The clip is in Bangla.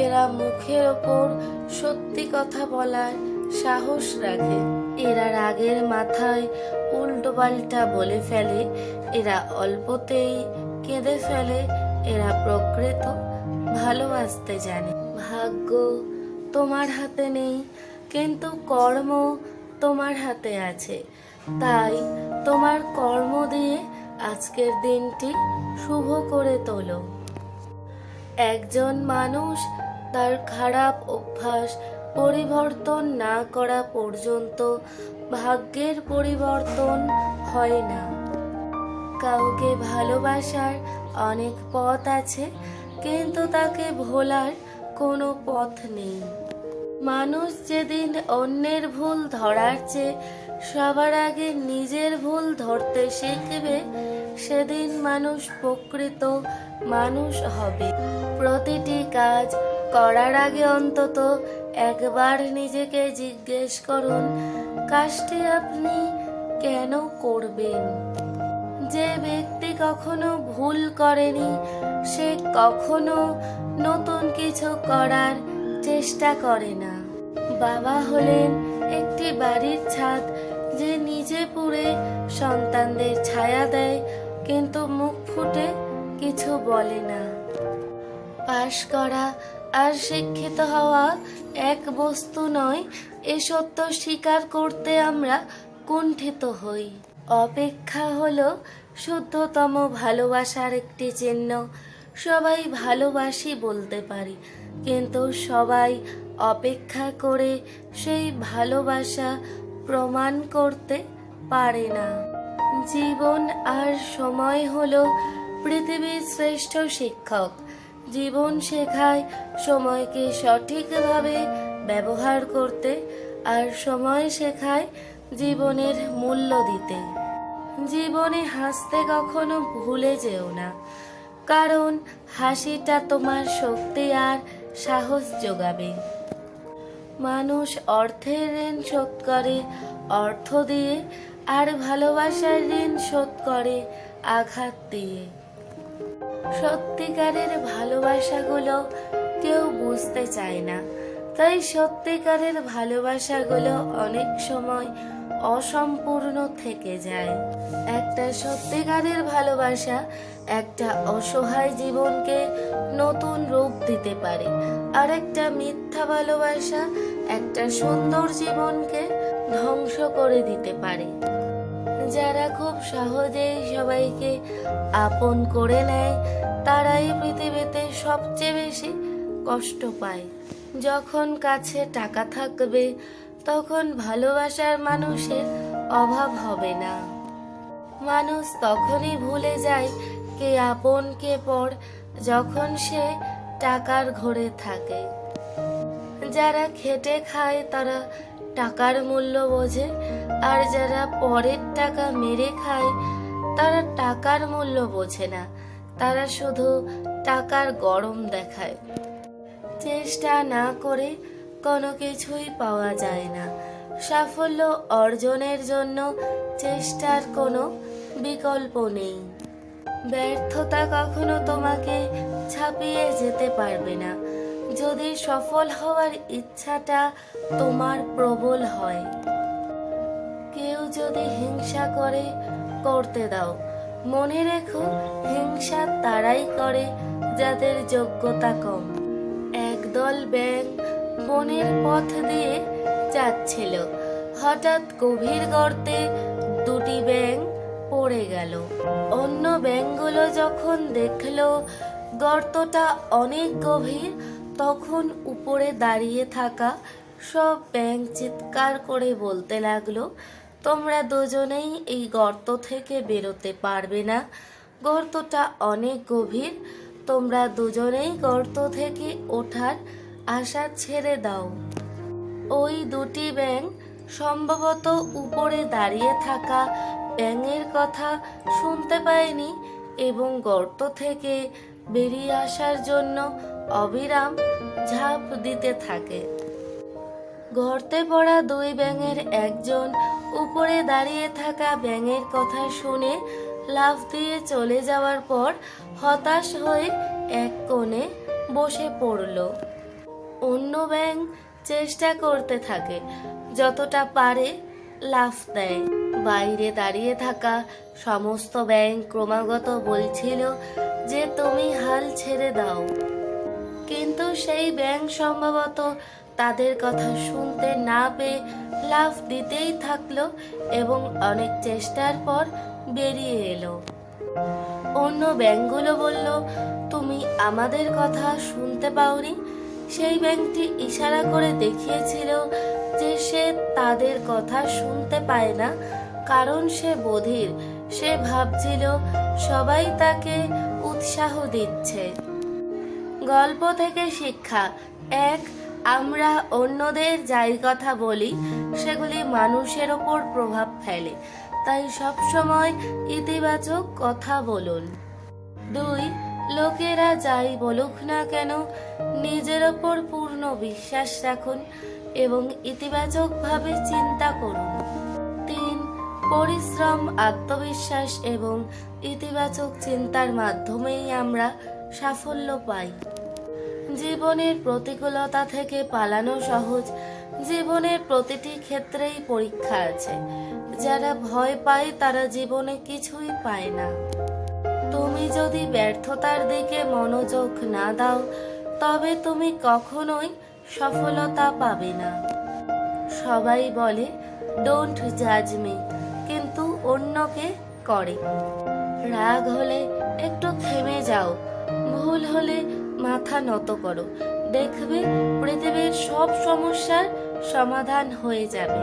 এরা মুখের ওপর সত্যি কথা বলার সাহস রাখে। এরা রাগের মাথায় উল্টো পাল্টা বলে ফেলে। এরা অল্পতেই কেঁদে ফেলে। এরা প্রকৃত ভালোবাসতে জানে। ভাগ্য তোমার হাতে নেই, কিন্তু কর্ম তোমার হাতে আছে। তাই তোমার কর্ম দিয়ে আজকের দিনটি শুভ করে তোলো। একজন মানুষ তার খারাপ অভ্যাস পরিবর্তন না করা পর্যন্ত ভাগ্যের পরিবর্তন হয় না। কাউকে ভালোবাসার অনেক পথ আছে, কিন্তু তাকে ভোলার কোনো পথ নেই। মানুষ যেদিন অন্যের ভুল ধরার চেয়ে সবার আগে নিজের ভুল ধরতে শিখবে, সেদিন মানুষ প্রকৃত মানুষ হবে। প্রতিটি কাজ করার আগে অন্তত একবার নিজেকে জিজ্ঞেস করুন, কাজটি আপনি কেন করবেন? যে ব্যক্তি কখনো ভুল করেনি, সে কখনো নতুন কিছু করার চেষ্টা করে না। বাবা হলেন একটি বাড়ির ছাদ, যে নিজে পুড়ে সন্তানদের ছায়া দেয়, কিন্তু মুখ ফুটে কিছু বলে না। পাশ করা আর শিক্ষিত হওয়া এক বস্তু নয়, এ সত্য স্বীকার করতে আমরা কুণ্ঠিত হই। অপেক্ষা হলো শুদ্ধতম ভালোবাসার একটি চিহ্ন। সবাই ভালোবাসি বলতে পারি, কিন্তু সবাই অপেক্ষা করে সেই ভালোবাসা প্রমাণ করতে পারে না। জীবন আর সময় হলো পৃথিবীর শ্রেষ্ঠ শিক্ষক। জীবন শেখায় সময়কে সঠিকভাবে ব্যবহার করতে আর সময় শেখায় জীবনের মূল্য দিতে। জীবনে হাসতে কখনো ভুলে যেও না, কারণ হাসিটা তোমার শক্তি আর সাহস যোগাবে। মানুষ অর্থের ঋণ শোধ করে, অর্থ দিয়ে আর ভালোবাসার ঋণ শোধ করে আঘাত দিয়ে। সত্যিকারের ভালোবাসাগুলো কেউ বুঝতে চায় না। তাই সত্যিকারের ভালোবাসাগুলো অনেক সময় অসম্পূর্ণ থেকে যায়। একটা সত্যিকারের ভালোবাসা একটা অসহায় জীবনকে নতুন রূপ দিতে পারে। আর একটা মিথ্যা ভালোবাসা একটা সুন্দর জীবনকে ধ্বংস করে দিতে পারে। যারা খুব সহজেই সবাইকে আপন করে নেয়, তারাই পৃথিবীতে সবচেয়ে বেশি কষ্ট পায়। যখন কাছে টাকা থাকবে, তখন ভালোবাসার মানুষের অভাব হবে না। মানুষ তখনই ভুলে যায় কে আপন, কে পর, যখন সে টাকার ঘরে থাকে। যারা খেটে খায়, তারা টাকার মূল্য বোঝে আর যারা পরের টাকা মেরে খায়, তারা টাকার মূল্য বোঝে না। তারা শুধু টাকার গরম দেখায়। চেষ্টা না করে কোনো কিছুই পাওয়া যায় না। সাফল্য অর্জনের জন্য চেষ্টার কোনো বিকল্প নেই। ব্যর্থতা কখনো তোমাকে ছাপিয়ে যেতে পারবে না। যদি সফল হওয়ার ইচ্ছাটা তোমার প্রবল হয়। যদি হিংসা করে, করতে দাও। মনে রেখো, হিংসা তারাই করে, যাদের যোগ্যতা কম। একদল ব্যাং বনের পথ দিয়ে যাচ্ছিল। হঠাৎ গভীর গর্তে দুটি ব্যাং পড়ে গেল। অন্য ব্যাংগুলো যখন দেখল, গর্তটা অনেক গভীর, তখন উপরে দাঁড়িয়ে থাকা সব ব্যাং চিৎকার করে বলতে লাগল তোমরা দুজনেই এই গর্ত থেকে বেরোতে পারবে না। গর্তটা অনেক গভীর। তোমরা দুজনেই গর্ত থেকে ওঠার আশা ছেড়ে দাও। ওই দুটি ব্যাং সম্ভবত উপরে দাঁড়িয়ে থাকা ব্যাঙের কথা শুনতে পায়নি এবং গর্ত থেকে বেরিয়ে আসার জন্য অবিরাম ঝাঁপ দিতে থাকে। গর্তে পড়া দুই ব্যাঙের একজন, উপরে দাঁড়িয়ে থাকা ব্যাঙের কথা শুনে লাফ দিয়ে চলে যাওয়ার পর হতাশ হয়ে এক কোণে বসে পড়ল। অন্য ব্যাঙ চেষ্টা করতে থাকে, যতটা পারে লাফ দেয়। বাইরে দাঁড়িয়ে থাকা সমস্ত ব্যাঙ ক্রমাগত বলছিল যে, তুমি হাল ছেড়ে দাও। কিন্তু সেই ব্যাঙ সম্ভবত তাদের কথা শুনতে না পেয়ে লাফ দিতেই থাকল এবং অনেক চেষ্টার পর বেরিয়ে এলো। অন্য ব্যাঙগুলো বলল, তুমি আমাদের কথা শুনতে পাওনি? সেই ব্যাংকটি ইশারা করে দেখিয়েছিল যে সে তাদের কথা শুনতে পায় না, কারণ সে বধির। সে ভাবছিল, সবাই তাকে উৎসাহ দিচ্ছে। গল্প থেকে শিক্ষা, এক আমরা অন্যদের যাই কথা বলি, সেগুলি মানুষের ওপর প্রভাব ফেলে। তাই সবসময় ইতিবাচক কথা বলুন। দুই, লোকেরা যাই বলুক না কেন, নিজের ওপর পূর্ণ বিশ্বাস রাখুন এবং ইতিবাচকভাবে চিন্তা করুন। তিন, পরিশ্রম, আত্মবিশ্বাস এবং ইতিবাচক চিন্তার মাধ্যমেই আমরা সাফল্য পাই। জীবনের প্রতিকূলতা থেকে পালানো সহজ। জীবনের প্রতিটি ক্ষেত্রেই পরীক্ষা আছে। যারা ভয় পায়, তারা জীবনে কিছুই পায় না। তুমি যদি ব্যর্থতার দিকে মনোযোগ না দাও, তবে তুমি কখনোই সফলতা পাবে না। সবাই বলে ডোন্ট জাজ মি কিন্তু অন্যকে করে। রাগ হলে একটু থেমে যাও, ভুল হলে মাথা নত করো। দেখবে পৃথিবীর সব সমস্যার সমাধান হয়ে যাবে।